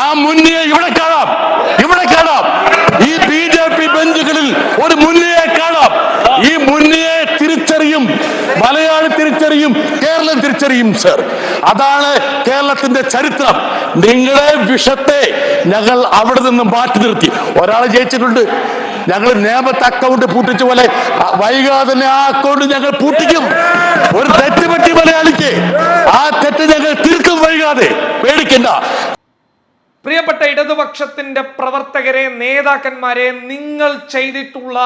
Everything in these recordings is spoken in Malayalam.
ആ മുന്നിയെ ഇവിടെ കാണാം. ഇവിടെ കാണാം. ഈ ബി ജെ പി ബെഞ്ചുകളിൽ ഒരു മുന്നിയെ കാണാം. ഈ മുന്നിയെ തിരിച്ചറിയും. മലയാളി തിരിച്ചറിയും. കേരളം തിരിച്ചറിയും സർ അതാണ് കേരളത്തിന്റെ ചരിത്രം. നിങ്ങളെ വിഷത്തെ ഞങ്ങൾ അവിടെ നിന്നും മാറ്റി നിർത്തി. ഒരാൾ ജയിച്ചിട്ടുണ്ട്. ഞങ്ങൾ നിയമത്തെ അക്കൗണ്ട് പൂട്ടിച്ച പോലെ വൈകാതെ തന്നെ ആ അക്കൗണ്ട് ഞങ്ങൾ പൂട്ടിക്കും. ഒരു തെറ്റ് പറ്റി മലയാളിക്ക് ആ തെറ്റ് ഞങ്ങൾ തീർക്കും വൈകാതെ. പേടിക്കണ്ട. പ്രിയപ്പെട്ട ഇടതുപക്ഷത്തിന്റെ പ്രവർത്തകരെ നേതാക്കന്മാരെ നിങ്ങൾ ചെയ്തിട്ടുള്ള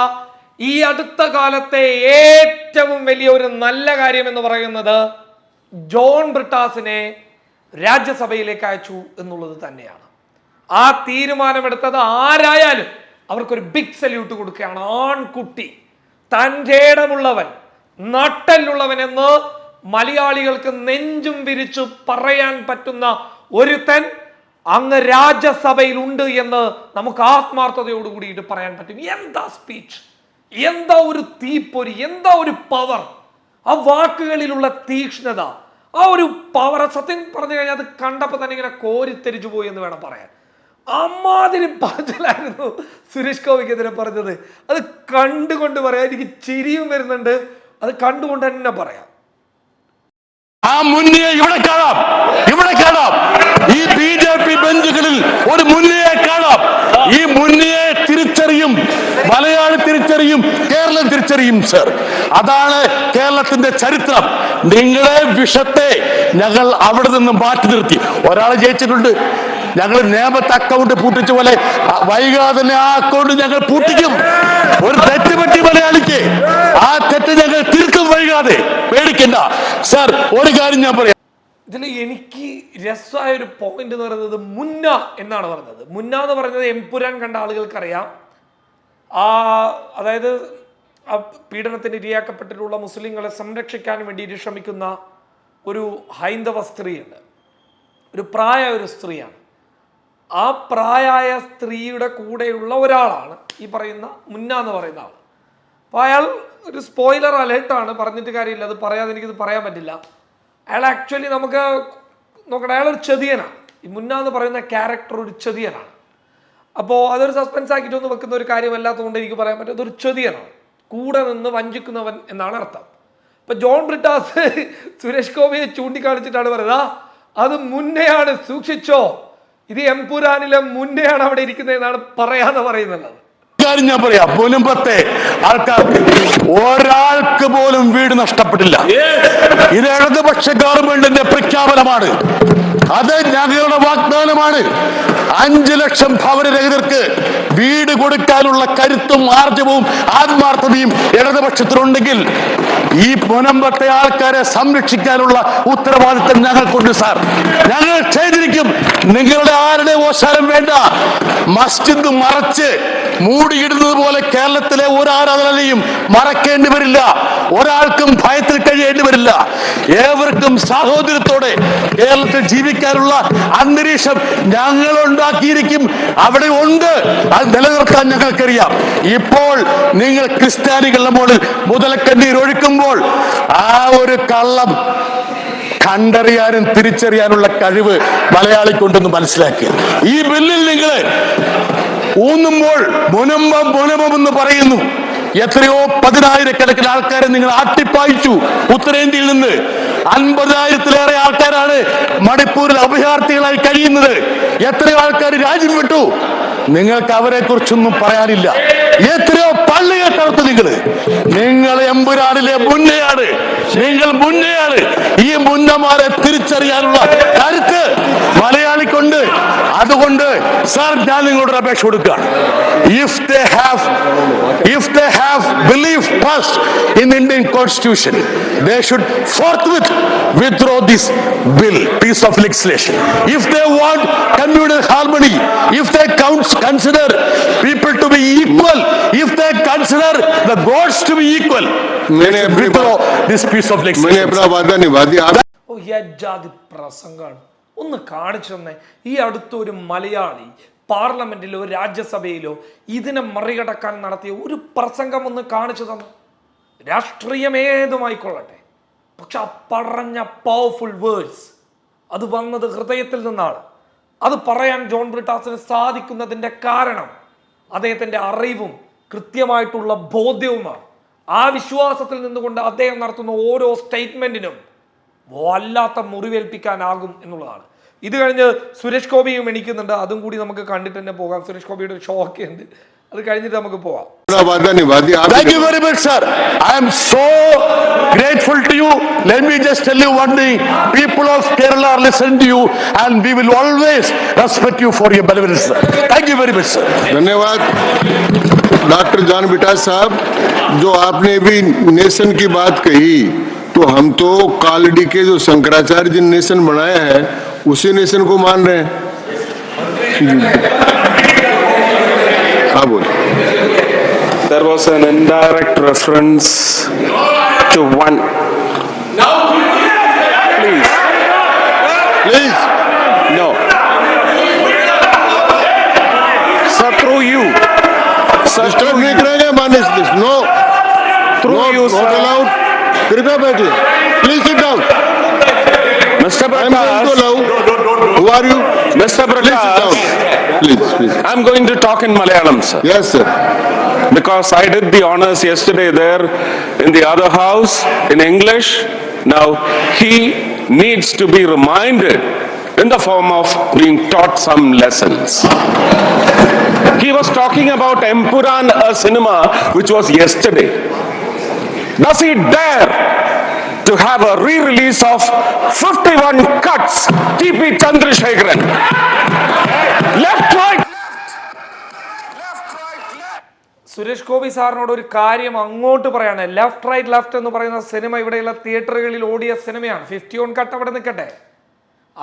ഈ അടുത്ത കാലത്തെ ഏറ്റവും വലിയ ഒരു നല്ല കാര്യം എന്ന് പറയുന്നത് ജോൺ ബ്രിട്ടാസിനെ രാജ്യസഭയിലേക്ക് അയച്ചു എന്നുള്ളത് തന്നെയാണ്. ആ തീരുമാനമെടുത്തത് ആരായാലും അവർക്കൊരു ബിഗ് സല്യൂട്ട് കൊടുക്കുകയാണ്. ആൺകുട്ടി തന്റെ ഇടമുള്ളവൻ നട്ടലുള്ളവൻ എന്ന് മലയാളികൾക്ക് നെഞ്ചും വിരിച്ചു പറയാൻ പറ്റുന്ന ഒരുത്തൻ അങ്ങ് രാജ്യസഭയിൽ ഉണ്ട് എന്ന് നമുക്ക് ആത്മാർത്ഥതയോട് കൂടിയിട്ട് പറയാൻ പറ്റും. എന്താ സ്പീച്ച് എന്താ ഒരു തീപ്പൊരി? എന്താ ഒരു പവർ ആ വാക്കുകളിലുള്ള തീക്ഷ്ണത ആ ഒരു പവർ സത്യം പറഞ്ഞു കഴിഞ്ഞാൽ അത് കണ്ടപ്പോൾ തന്നെ ഇങ്ങനെ കോരിത്തെരിച്ചു പോയി എന്ന് വേണം പറയാൻ. അമ്മാതിരി പറഞ്ഞതായിരുന്നു സുരേഷ് ഗോപിക്കെതിരെ പറഞ്ഞത്. അത് കണ്ടുകൊണ്ട് പറയാം. എനിക്ക് ചിരിയും വരുന്നുണ്ട്. അത് കണ്ടുകൊണ്ട് തന്നെ പറയാം. ആ മുന്നേ ഇവിടെ കാണാം. ഇവിടെ കാണാം. ഒരു മുന്നിയെ കാണാം. ഈ മുന്നിയെ തിരിച്ചറിയും മലയാളി തിരിച്ചറിയും കേരളം തിരിച്ചറിയും സർ. അതാണ് കേരളത്തിന്റെ ചരിത്രം. നിങ്ങളെ വിഷത്തെ ഞങ്ങൾ അവിടെ നിന്നും മാറ്റി നിർത്തി. ഒരാൾ ജയിച്ചിട്ടുണ്ട്. ഞങ്ങൾ നിയമത്തെ അക്കൗണ്ട് പൂട്ടിച്ച പോലെ വൈകാതെ തന്നെ ആ അക്കൗണ്ട് ഞങ്ങൾ പൂട്ടിക്കും. ഒരു തെറ്റ് പറ്റി മലയാളിക്ക്. ആ തെറ്റ് ഞങ്ങൾ തീർക്കും വൈകാതെ. പേടിക്കണ്ട. സർ ഒരു കാര്യം ഞാൻ പറയാം. ഇതിൽ എനിക്ക് രസമായ ഒരു പോയിന്റ് എന്ന് പറയുന്നത് മുന്ന എന്നാണ് പറഞ്ഞത്. മുന്ന എന്ന് പറയുന്നത് എംപുരാൻ കണ്ട ആളുകൾക്കറിയാം. ആ അതായത് പീഡനത്തിന് ഇരയാക്കപ്പെട്ടിട്ടുള്ള മുസ്ലിങ്ങളെ സംരക്ഷിക്കാൻ വേണ്ടിയിട്ട് ശ്രമിക്കുന്ന ഒരു ഹൈന്ദവ സ്ത്രീയുണ്ട്. ഒരു പ്രായ ഒരു സ്ത്രീയാണ്. ആ പ്രായായ സ്ത്രീയുടെ കൂടെയുള്ള ഒരാളാണ് ഈ പറയുന്ന മുന്ന എന്ന് പറയുന്ന ആൾ അപ്പോൾ അയാൾ ഒരു സ്പോയിലർ അലേർട്ടാണ് പറഞ്ഞിട്ട് കാര്യമില്ല. അത് പറയാതെ എനിക്കിത് പറയാൻ പറ്റില്ല. അയാൾ ആക്ച്വലി നമുക്ക് നോക്കട്ടെ അയാൾ ഒരു ചെതിയനാണ് ഈ മുന്ന എന്ന് പറയുന്ന ക്യാരക്ടർ ഒരു ചതിയനാണ്. അപ്പോൾ അതൊരു സസ്പെൻസ് ആക്കിയിട്ടൊന്നും വെക്കുന്ന ഒരു കാര്യമല്ലാത്തതുകൊണ്ട് എനിക്ക് പറയാൻ പറ്റും അതൊരു ചതിയനാണ് കൂടെ നിന്ന് വഞ്ചിക്കുന്നവൻ എന്നാണ് അർത്ഥം. ഇപ്പം ജോൺ ബ്രിട്ടാസ് സുരേഷ് ഗോപിയെ ചൂണ്ടിക്കാണിച്ചിട്ടാണ് പറയുന്നത് "ആ, അത് മുന്നെയാണ് സൂക്ഷിച്ചോ. ഇത് എംപുരാനിലെ മുന്നെയാണ് അവിടെ ഇരിക്കുന്നതെന്നാണ് പറയാതെ പറയുന്നത് കാര്യം ഞാൻ പറയാം. മുൻപത്തെ ആൾക്കാർക്ക് ഒരാൾക്ക് പോലും വീട് നഷ്ടപ്പെട്ടില്ല. ഇത് ഇടതുപക്ഷ ഗവൺമെന്റിന്റെ പ്രഖ്യാപനമാണ്. അത് ഞങ്ങളുടെ വാഗ്ദാനമാണ്. അഞ്ചു ലക്ഷം ഭവനരഹിതർക്ക് വീട് കൊടുക്കാനുള്ള കരുത്തും ആർജവും ആത്മാർത്ഥതയും ഇടതുപക്ഷത്തിനുണ്ടെങ്കിൽ ഈ മുനമ്പത്തെ ആൾക്കാരെ സംരക്ഷിക്കാനുള്ള ഉത്തരവാദിത്തം ഞങ്ങൾക്കുണ്ട് സാർ. ഞങ്ങൾ ചെയ്തിരിക്കും. നിങ്ങളുടെ ആരുടെ ഓശാരം വേണ്ട. മസ്ജിദ് മറച്ച് മൂടിയിടുന്നത് പോലെ കേരളത്തിലെ ഒരു ആരാധനയും മറക്കേണ്ടി വരില്ല. ഒരാൾക്കും ഭയത്തിൽ കഴിയേണ്ടി വരില്ല. ഏവർക്കും സാഹോദര്യത്തോടെ കേരളത്തിൽ ജീവിക്കാനുള്ള അന്തരീക്ഷം ഞങ്ങൾ ഉണ്ടാക്കിയിരിക്കും അവിടെ ഉണ്ട്. അത് നിലനിർത്താൻ ഞങ്ങൾക്കറിയാം. ഇപ്പോൾ നിങ്ങൾ ക്രിസ്ത്യാനികളുടെ മുകളിൽ മുതലക്കണ്ണീർ ഒഴുക്കുമ്പോൾ ആ ഒരു കള്ളം കണ്ടറിയാനും തിരിച്ചറിയാനുള്ള കഴിവ് മലയാളിക്കുണ്ടെന്ന് മനസ്സിലാക്കുക. ഈ ബില്ലിൽ നിങ്ങൾ ഊന്നുമ്പോൾ മുനമ്പം എന്ന് പറയുന്നു. എത്രയോ പതിനായിരക്കണക്കിന് ആൾക്കാരെ നിങ്ങൾ ആട്ടിപ്പായിച്ചു. ഉത്തരേന്ത്യയിൽ നിന്ന് അൻപതിനായിരത്തിലേറെ ആൾക്കാരാണ് മണിപ്പൂരിൽ അഭയാർത്ഥികളായി കഴിയുന്നത്. എത്രയോ ആൾക്കാർ രാജ്യം വിട്ടു. നിങ്ങൾക്ക് അവരെ കുറിച്ചൊന്നും പറയാനില്ല. എത്രയോ പള്ളിയെ തകർത്ത് നിങ്ങൾ നിങ്ങൾ എമ്പുരാനിലെ മുന്നയാണ്. നിങ്ങൾ മുന്നയാണ്. ഈ മുന്നമാരെ തിരിച്ചറിയാനുള്ള കരുത്ത് അതുകൊണ്ട് സാർ ഞാൻ നിങ്ങളോട് അപേക്ഷ കൊടുക്കുകയാണ് if they have if they have believe first in Indian constitution they should forth with withdraw this bill piece of legislation if they want communal harmony if they counts consider people to be equal if they consider the gods to be equal this piece of legislation പ്രസംഗമാണ് ഒന്ന് കാണിച്ചു തന്നെ. ഈ അടുത്തൊരു മലയാളി പാർലമെന്റിലോ രാജ്യസഭയിലോ ഇതിനെ മറികടക്കാൻ നടത്തിയ ഒരു പ്രസംഗം ഒന്ന് കാണിച്ചു തന്നു. രാഷ്ട്രീയമേതുമായിക്കൊള്ളട്ടെ. പക്ഷെ ആ പറഞ്ഞ പവർഫുൾ വേർഡ്സ് അത് വന്നത് ഹൃദയത്തിൽ നിന്നാണ്. അത് പറയാൻ ജോൺ ബ്രിട്ടാസിന് സാധിക്കുന്നതിന്റെ കാരണം അദ്ദേഹത്തിന്റെ അറിവും കൃത്യമായിട്ടുള്ള ബോധ്യവുമാണ്. ആ വിശ്വാസത്തിൽ നിന്നുകൊണ്ട് അദ്ദേഹം നടത്തുന്ന ഓരോ സ്റ്റേറ്റ്മെന്റിനും വല്ലാത്ത മുറിവേൽപ്പിക്കാനാകും എന്നുള്ളതാണ് ഇത് കഴിഞ്ഞ് സുരേഷ് ഗോപിയും എണീക്കുന്നുണ്ട് അതും കൂടി നമുക്ക് കണ്ടിട്ട് തന്നെ പോകാം സുരേഷ് ഗോപിയുടെ ഷോ ഒക്കെ ഉണ്ട് അത് കഴിഞ്ഞിട്ട് നമുക്ക് പോവാം अपना वादा निभा दिया आप Thank you very much, sir. I am so grateful to you. Let me just tell you one thing. People of Kerala are listening to you and we will always respect you for your benevolence. sir. Thank you very much, sir. धन्यवाद डॉक्टर जान बिटास साहब जो आपने भी नेशन की बात कही तो हम तो कालडी के जो शंकराचार्य जी नेशन बनाया है उसी नेशन को मान रहे हैं। हाँ बोल। Sir was an indirect reference to one please please no सत्रु यू सत्रु नहीं करेंगे मानिस this no through you sir Please sit down. Mr. Prakash. Who are you? Mr. Prakash. Please sit down. Please, please. I'm going to talk in Malayalam, sir. Yes, sir because I did the honors yesterday there in the other house in English. Now he needs to be reminded in the form of being taught some lessons. he was talking about Empuran, a cinema which was yesterday. Does he dare to have a re-release of 51 cuts, T.P. Chandrasekharan? Left, right, Suresh Gopi സാറിനോട് ഒരു കാര്യം അങ്ങോട്ട് പറയാണ്. ലെഫ്റ്റ് റൈറ്റ് ലെഫ്റ്റ് എന്ന് പറയുന്ന സിനിമ ഇവിടെയുള്ള തിയേറ്ററുകളിൽ ഓടിയ സിനിമയാണ്. ഫിഫ്റ്റി ഓൺ കട്ട് അവിടെ നിൽക്കട്ടെ.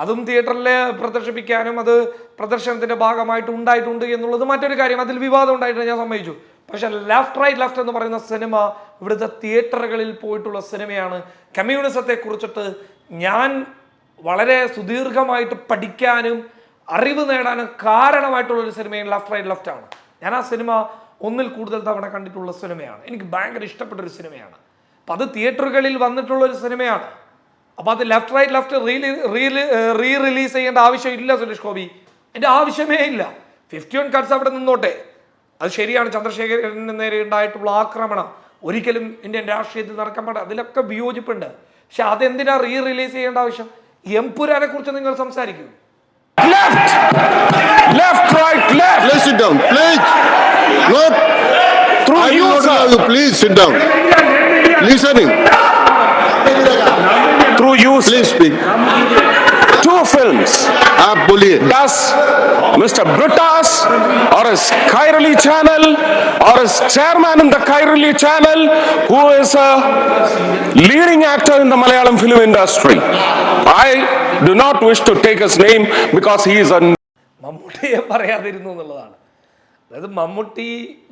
അതും തിയേറ്ററിൽ പ്രദർശിപ്പിക്കാനും അത് പ്രദർശനത്തിന്റെ ഭാഗമായിട്ട് ഉണ്ടായിട്ടുണ്ട് എന്നുള്ളത് മറ്റൊരു കാര്യം. അതിൽ വിവാദം ഉണ്ടായിട്ട് ഞാൻ സമ്മതിച്ചു. പക്ഷെ ലെഫ്റ്റ് റൈറ്റ് ലെഫ്റ്റ് എന്ന് പറയുന്ന സിനിമ ഇവിടുത്തെ തിയേറ്ററുകളിൽ പോയിട്ടുള്ള സിനിമയാണ്. കമ്മ്യൂണിസത്തെ കുറിച്ചിട്ട് ഞാൻ വളരെ സുദീർഘമായിട്ട് പഠിക്കാനും അറിവ് നേടാനും കാരണമായിട്ടുള്ള ഒരു സിനിമയും ലെഫ്റ്റ് റൈറ്റ് ലെഫ്റ്റ് ആണ്. ഞാൻ ആ സിനിമ ഒന്നിൽ കൂടുതൽ തവണ കണ്ടിട്ടുള്ള സിനിമയാണ്. എനിക്ക് ഭയങ്കര ഇഷ്ടപ്പെട്ട ഒരു സിനിമയാണ്. അപ്പം അത് തിയേറ്ററുകളിൽ വന്നിട്ടുള്ള ഒരു സിനിമയാണ്. അപ്പോൾ അത് left right left re re release ചെയ്യേണ്ട ആവശ്യമില്ല സുരേഷ് ഗോപി. എന്റെ ആവശ്യമേ ഇല്ല. ഫിഫ്റ്റി വൺ കട്ട്സ് അവിടെ നിന്നോട്ടെ. അത് ശരിയാണ്. ചന്ദ്രശേഖരന് നേരെ ഉണ്ടായിട്ടുള്ള ആക്രമണം ഒരിക്കലും ഇന്ത്യൻ രാഷ്ട്രീയത്തിൽ നടക്കാൻ പാടില്ല. അതിലൊക്കെ വിയോജിപ്പുണ്ട്. പക്ഷെ അതെന്തിനാ റീ റിലീസ് ചെയ്യേണ്ട ആവശ്യം? എംപുരാനെ കുറിച്ച് നിങ്ങൾ സംസാരിക്കൂ. Through you, please speak. two films. आप बोलिए Does Mr. Britas or his Kairali channel or his chairman in the Kairali channel who is a leading actor in the Malayalam film industry. I do not wish to take his name because he is a മമ്മൂട്ടിയെ പറയാതിരുന്നു എന്നുള്ളതാണ് അതായത് മമ്മൂട്ടി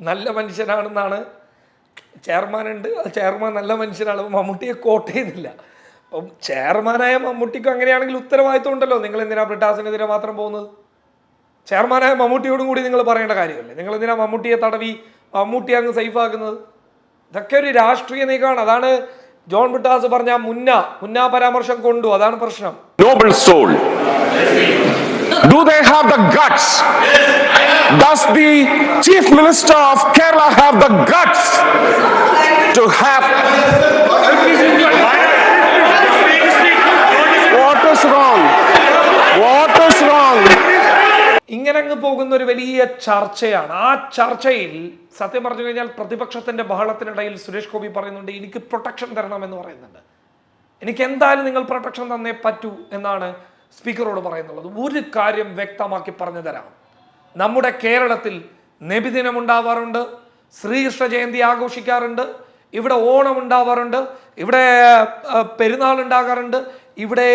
നല്ല മനുഷ്യനാണെന്നാണ് ചെയർമാൻ ഉണ്ട് ആ ചെയർമാൻ നല്ല മനുഷ്യനാണ് അപ്പോൾ മമ്മൂട്ടിയെ കോട്ട് ചെയ്യുന്നില്ല അപ്പം ചെയർമാനായ മമ്മൂട്ടിക്ക് അങ്ങനെയാണെങ്കിൽ ഉത്തരവാദിത്വം ഉണ്ടല്ലോ നിങ്ങൾ എന്തിനാ ബ്രിട്ടാസിനെതിരെ മാത്രം പോകുന്നത്? ചെയർമാനായ മമ്മൂട്ടിയോടും കൂടി നിങ്ങൾ പറയേണ്ട കാര്യമല്ലേ? നിങ്ങൾ എന്തിനാ മമ്മൂട്ടിയെ തടവി മമ്മൂട്ടി അങ്ങ് സേഫാക്കുന്നത് ഇതൊക്കെ ഒരു രാഷ്ട്രീയ നീക്കമാണ്. അതാണ് ജോൺ ബ്രിട്ടാസ് പറഞ്ഞ മുന്ന മുന്ന പരാമർശം കൊണ്ടു. അതാണ് പ്രശ്നം. Noble soul Do they have the guts? Does the chief minister of Kerala have the guts to have? ഇങ്ങനെ അങ്ങ് പോകുന്ന ഒരു വലിയ ചർച്ചയാണ്. ആ ചർച്ചയിൽ സത്യം പറഞ്ഞു കഴിഞ്ഞാൽ പ്രതിപക്ഷത്തിന്റെ ബഹളത്തിനിടയിൽ സുരേഷ് ഗോപി പറയുന്നുണ്ട് എനിക്ക് പ്രൊട്ടക്ഷൻ തരണം എന്ന് പറയുന്നുണ്ട്. എനിക്ക് എന്തായാലും നിങ്ങൾ പ്രൊട്ടക്ഷൻ തന്നേ പറ്റൂ എന്നാണ് സ്പീക്കറോട് പറയുന്നുള്ളത്. ഒരു കാര്യം വ്യക്തമാക്കി പറഞ്ഞു തരാം. നമ്മുടെ കേരളത്തിൽ നബിദിനം ഉണ്ടാവാറുണ്ട് ശ്രീകൃഷ്ണ ജയന്തി ആഘോഷിക്കാറുണ്ട് ഇവിടെ ഓണം ഉണ്ടാവാറുണ്ട് ഇവിടെ പെരുന്നാൾ ഉണ്ടാകാറുണ്ട് ഇവിടെ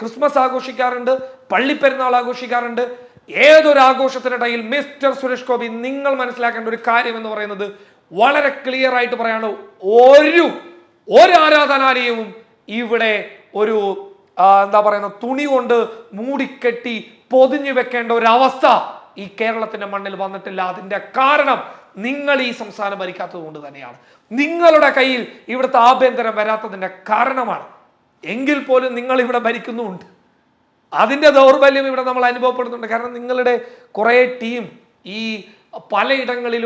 ക്രിസ്മസ് ആഘോഷിക്കാറുണ്ട് പള്ളിപ്പെരുന്നാൾ ആഘോഷിക്കാറുണ്ട് ഏതൊരു ആഘോഷത്തിനിടയിൽ മിസ്റ്റർ സുരേഷ് ഗോപി നിങ്ങൾ മനസ്സിലാക്കേണ്ട ഒരു കാര്യം എന്ന് പറയുന്നത് വളരെ ക്ലിയർ ആയിട്ട് പറയാണ് ഒരു ഒരു ആരാധനാലയവും ഇവിടെ ഒരു എന്താ പറയുന്ന തുണി കൊണ്ട് മൂടിക്കെട്ടി പൊതിഞ്ഞു വെക്കേണ്ട ഒരു അവസ്ഥ ഈ കേരളത്തിന്റെ മണ്ണിൽ വന്നിട്ടില്ല. അതിന്റെ കാരണം നിങ്ങൾ ഈ സംസ്ഥാനം ഭരിക്കാത്തത് കൊണ്ട് തന്നെയാണ്. നിങ്ങളുടെ കയ്യിൽ ഇവിടുത്തെ ആഭ്യന്തരം വരാത്തതിന്റെ കാരണമാണ്. എങ്കിൽ പോലും നിങ്ങൾ ഇവിടെ ഭരിക്കുന്നുമുണ്ട്. അതിന്റെ ദൗർബല്യം ഇവിടെ നമ്മൾ അനുഭവപ്പെടുന്നുണ്ട്. കാരണം നിങ്ങളുടെ കുറേ ടീം ഈ പലയിടങ്ങളിലും